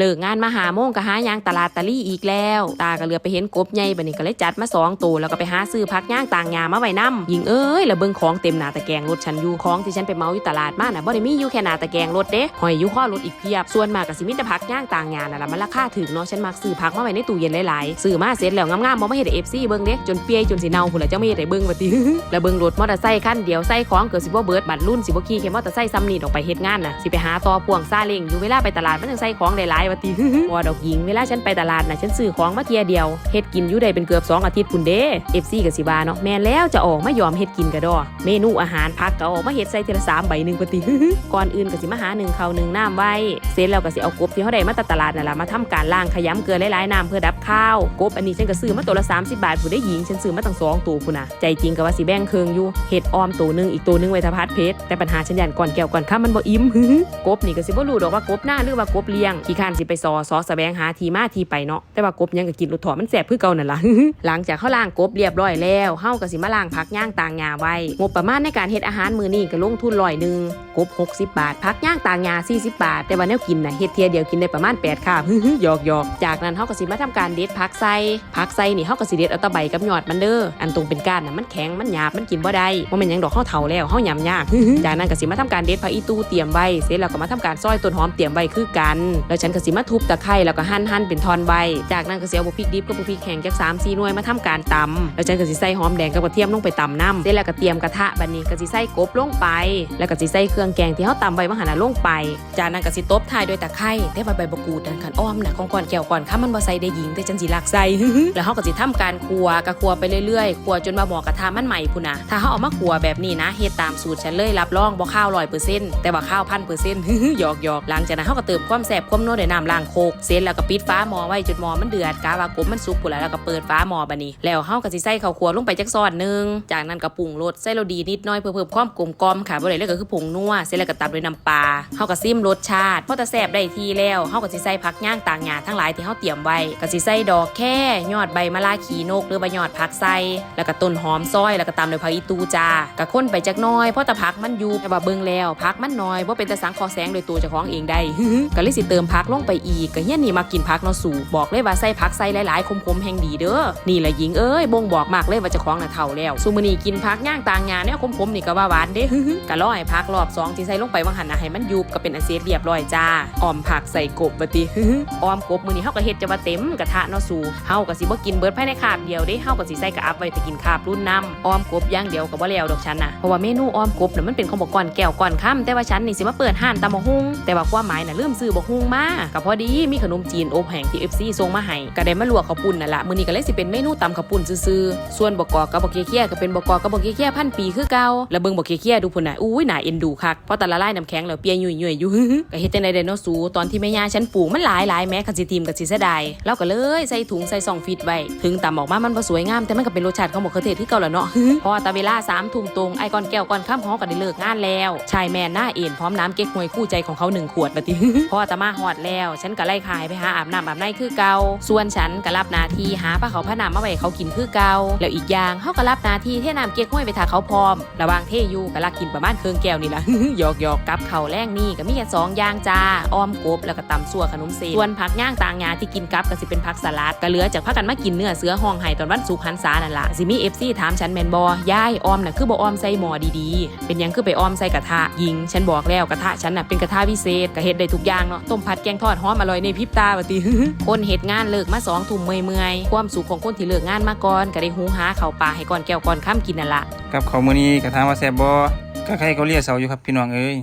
เลิกงานมาหาโมงก็หายางตลาดตะลี่อีกแล้ว ตาก็เหลือไปเห็นกบใหญ่บัดนี้ก็เลยจัดมาสองตัวแล้วก็ไปหาซื้อพักย่างต่างงามาไว้นำยิงเอ้ยแล้วเบิ่งของเต็มหน้าตะแกงรถฉันอยู่ของที่ฉันไปเมาอยู่ตลาดมาน่ะบ่ได้มีอยู่แค่หน้าตะแกงรถเด้หอยอยู่ข้อรถอีกเพียบส่วนมากก็สิมีแต่พักย่างต่างงาน่ะละมันราคาถึกเนาะฉันมักซื้อพักมาไว้ในตู้เย็นหลายๆซื้อมาเสร็จแล้วงามๆบ่มาเฮ็ดให้ FC เบิ่งเด้จนเปียจนสิเน่าพุ่นละเจ้าไม่เฮ็ดให้เบิ่งว่าติแล้วเบิ่งรถมอเตอร์ไซค์คันเดียวใส่ของเกิดสิบ่เบิดบัดรุ่นสิบ่ขี่แค่มอเตอร์ไซค์ซ้ำนี่ออกไปเฮ็ดงานน่ะสิไปหาต่อพ่วงซาเล้งอยู่เวลาไปตลาดมันจังใส่ของหลายว่าติว่าดอกหญิงเวลาฉันไปตลาดน่ะฉันซื้อของมาเทียเดียวเฮ็ดกินอยู่ได้เป็นเกือบสองอาทิตย์พุ่นเด้ FC ก็สิว่าเนาะแม่นแล้วจะออกไมายอมเฮ็ดกินกะดอเมนูอาหารพักก็ออกมาเฮ็ดใส่ทีละสามใบหนึ่งปติก่อนอื่นก็สิมาหาหนึ่งเขาหนึ่งน้ำไว้เสร็จแล้วก็สิเอากบที่เฮาได้มาจากตลาดนั่นล่ะมาทำการล้างขยำเกลือหลายๆน้ำเพื่อดับข้าวกบอันนี้ฉันก็ซื้อมาตัวละ 30 บาทผู้ได้หญิงฉันซื้อมาตั้งสองตัวพุ่นะใจจริงก็ว่าสิแบ่งเครึ่งอยู่เฮ็ดออมตัวหนึ่งอีกตัวหนึงไว้ทพัดเพชรแต่ปัญหาฉันยันก่อนแก้วก่อนข้ามมันบ่อิ่มกบนี่ก็สิบ่รู้ดอกว่ากบหน้าหรือว่ากบเลี้ยงขี้ข้านสิไปซอซอแสวงหาทีมาทีไปเนาะแต่ว่ากบยังก็กินรสถอมันแสบคือเก่านั่นล่ะหลังจากเข้าล้างกบเรียบร้อยแล้วเฮาก็สิมาล้างผักย่างต่างหญ้าไว้งบประมาณในการเฮ็ดอาหารมือนี้ก็ลงทุนร้อยหนึ่งกบ 60 บาทผักย่างต่างหญ้า40 บาท แต่ว่าแนวกินน่ะเฮ็ดเทียเดียวกินได้ประมาณ8คาบหยอกหยอกจากนั้นเฮาก็สิมาทำการเด็ดผักใส่ผักใส่นี่เฮาก็สิเด็ดเอาตะใบกับยอดมันเด้ออันตรงเป็นก้านน่ะมันแข็งมันหยาบมันกินบ่ได้บ่แม่นยังดอกเฮาเฒ่าแล้วเฮายำยากจากนั้นก็สิมาทำการเด็ดผักอีตูเตรียมไว้เสร็จแล้วก็มาทำการซอยต้นหอมเตรียมไว้คือกัน แล้วฉันก็สิมาทุบตะไคร้แล้วก็หั่นหั่นเป็นทอนใบ จากนั้นก็สิเอาบุพริกดิบกับบุพริกแห้งจาก3 4หน่วยมาทำการตำแล้วฉันก็สิใส่หอมแดงกับกระเทียมลงไปตำน้ำเสร็จแล้วก็เตรียมกระทะบัดนี้ก็สิใส่กบลงไป แล้วก็สิใส่เครื่องแกงที่เฮาตำไว้มาหั่นลงไป จากนั้นก็สิตบท้ายด้วยตะไคร้แต่ว่าใบบักกูดนั่นคันอ้อมน่ะของก่อนแก้วก่อนข้ามันบ่ใส่ได้หญิงแต่ฉันสิลักใส่แล้วเฮาก็สิทำการคั่วก็คั่วไปเรื่อยๆคั่วจนว่าหมอกระทะมันใหม่พุ่นนะถ้าเฮาเอามาคั่วแบบนี้นะเฮ็ดตามสูตรฉันเลยรับรองบ่ข้าว100%แต่ว่าข้าวพันเปอร์เซ็นต์หยอกหยอกหลังจากนั้นเฮาก็เติมความแซ่บความนัวด้น้ำล้างโคกเสร็จแล้วก็ปิดฟ้าหม้อไว้จนหม้อมันเดือดกาว่ากบมันสุกพุ่นแล้วก็เปิดฟ้าหม้อบัดนี้ แล้วเฮาก็สิใส่ข้าวคั่วลงไปจักซอนนึงจากนั้นก็ปรุงรสใส่โรดีนิดน่อยเพื่อเพิ่มความกลมกล่อมค่ะบ่ได้เลยก็คือผงนัวเสร็จแล้วก็ตามด้วยน้ำปลาเฮาก็ซิมรสชาติพอจะแซ่บได้ทีแล้วเฮาก็สิใส่ผักย่างต่างหญ้าทั้งหลายที่เฮาเตรียมไว้ก็สิใส่ดอกแค่ยอดใบมะลาขีนกหรือใบยอดผักใส่แล้วก็ต้นหอมซอยแล้วก็ตามด้วยผักอีตูจ้าก็คนไปจักน้อยเพราะต่ผักมันอยู่แต่ว่าเบิ่งแล้วผักมันน้อยบ่เป็นแต่สังคอแสงโดยตัวเจ้าของเองได้ก็เลยสิเติมผักลงไปอีกก็เฮียนนี่มากินผักเนาะสู่บอกเลยว่าใส่ผักใส่หลายๆคมๆแห่งดีเด้อนี่แหละหญิงเอ้ยบ่งบอกมากเลยว่าเจ้าของน่ะเฒ่าแล้วซุมื้อนี้กินผักย่างต่างหญ้าแนวคมๆนี่ก็ว่าหวานเด้ก็รอให้ผักรอบสองที่ใส่ลงไปว่างหันน่ะให้มันยุบก็เป็นอันเสร็จเรียบร้อยจ้าอ้อมผักใส่กบบัดติอ้อมกบมื้อนี้เฮาก็เฮ็ดจะว่าเต็มกระทะเนาะสู่เฮาก็สิบ่กินเบิดภายในคาบเดียวเด้เฮาก็สิใส่กระอับไว้ไปกินคาบรุ่นน้ำอ้อมกบย่างเดียวก็บ่แล้วดอกฉันน่ะเพราะว่าเมนูอ้อมกบน่ะมันเป็นของบ่ก่อนแก้วก่อนค่ำแต่ว่าฉันนี่สิมาเปิดห้านตำบักหุ่งแต่ว่าความหมายน่ะลืมซื้อบักหุ่งมาก็พอดีมีขนมจีนอบแห้งที่ FC ส่งมาให้ก็ได้มาลวกข้าวปุ้นนั่นละมื้อนี้ก็เลยสิเป็นเมนูตำข้าวปุ้นซื่อๆส่วนบกอกับบ่เคี้ยก็เป็นบกอกับบ่เคี้ยพันปีคือเก่าแล้วเบิ่งบ่เคี้ยดูพุ่นน่ะอุ้ยน่าเอ็นดูคักเพราะแต่ละลายน้ำแข็งแล้วเปียยุ่ยๆอยู่ก็เฮ็ดจังได๋เด้เนาะสูตอนที่แม่ย่าฉันปลูกมันหลายหลายแม้คันสิทีมก็สิเสียดายเราก็เลยใส่ถุงใส่ซองฟิตไว้ถึงตำออกมามันบ่สวยงามแต่มันก็เป็นรสชาติของมะเขือเทศที่เก่าแล้วเนาะพอตาเวลา3ทุ่มตรงไอ้ก่อนแก้วก่อนข้ามฮ้อก็ได้เลิกงานแล้วชายแม่หน้าเอ็นพร้อมน้ำเก๊กฮวยคู่ใจของเขาหนึ่งขวดบัดนี้พอตามาฮอดแล้วฉันก็ไล่ขายไปหาอาบน้ำอาบในคือเกาส่วนฉันก็รับหนาทีหาปลาเขาพระนามมาไว้เขากินคือเกาแล้วอีกอย่างเขาก็รับหนาทีเทน้ำเก๊กฮวยไปทาเขาพร้อม ระวางเทอยู่ก็ลักกินประมาณเครื่องแก้วนี่ล่ะหยอกหยอกกับเขาแรงนี่ก็มีแค่สองอย่างจ้าอ้อมกบแล้วก็ตำสัวขนมเซนส่วนผักย่างต่างงาที่กินกับก็สิเป็นผักสลัดก็เหลือจากพักกันมากินเนื้อเสือห้องไห้ตอนวันสุกหันษานั่นล่ะสิมีเอฟซีถามฉันแมนบอย่ายอ้อมน่ะคือบ่อ้อมใส่หมอดีๆ เป็นยังคือไปอ้อมใส่กระทะยิง ฉันบอกแล้วกระทะฉันน่ะเป็นกระทะพิเศษก็เฮ็ดได้ทุกอย่างเนาะต้มผัดแกงทอดหอมอร่อยในพริบตาบัดติคนเหตุงานเลิกมาสองทุ่มเมื่อยๆความสุขของคนที่เลิกงานมาก่อนก็ได้หูหาเข่าปลาให้ก่อนแก้วก่อนข้ามกินนั่นล่ะกับเขาวมื้อนี้กระทามว่าแซ่บบ่ก็ใครเขาเรียกเสาอยู่ครับพี่น้องเอ้ย